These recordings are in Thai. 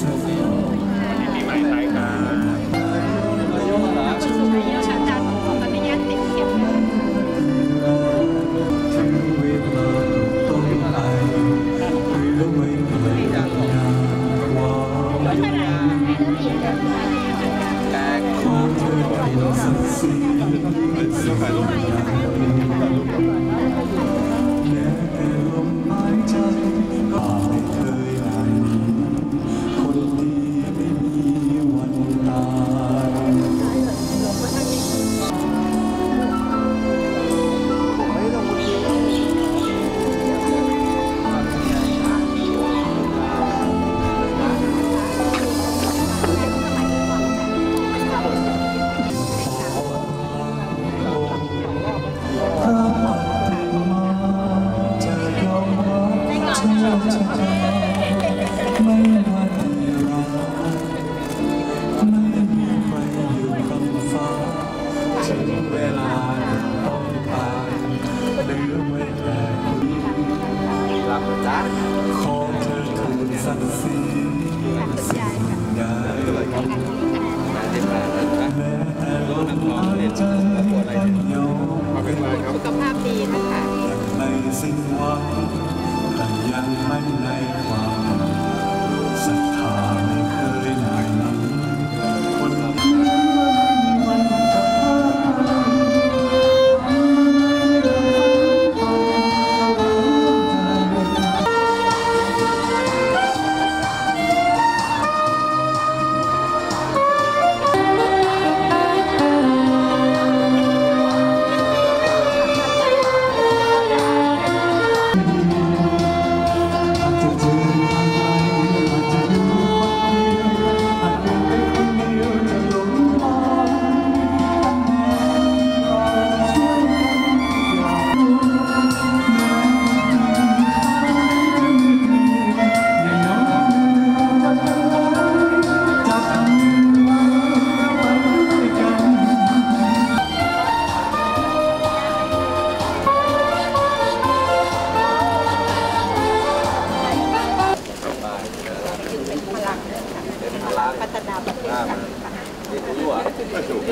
ปี เวลาต้องตายเหลือไว้แต่คุณรับจ้าขอเธอทูลสักดิ์ศรีสิ่งใดที่ผ่านมาแม้แต่ลมหายใจก็ยอมมาเป็นไรครับสุขภาพดีนะคะยังไม่สิ้นหวังแต่ยังไม่ในความ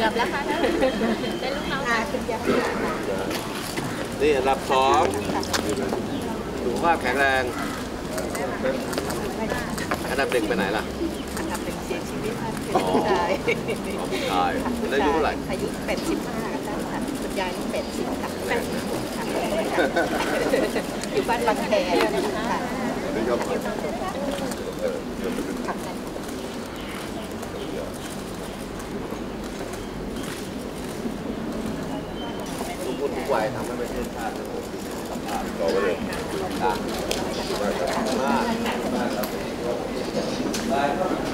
อบแล้วค่ะได้ลูกน้องอาคุณยายนี่อันดับสองสุขภาพแข็งแรง อันดับหนึ่งไปไหนล่ะ อันดับเป็นเสียชีวิตค่ะอ๋อผู้ชายอ๋อผู้ชายแล้วอายุเท่าไหร่อายุ85ค่ะคุณยายนี่80ค่ะอยู่บ้านบางแคค่ะค่ะ ทุ กวัยทำให้ประเทศชาติสัมภาษณ์ต่อไปเลยจ้ะมากมากครับ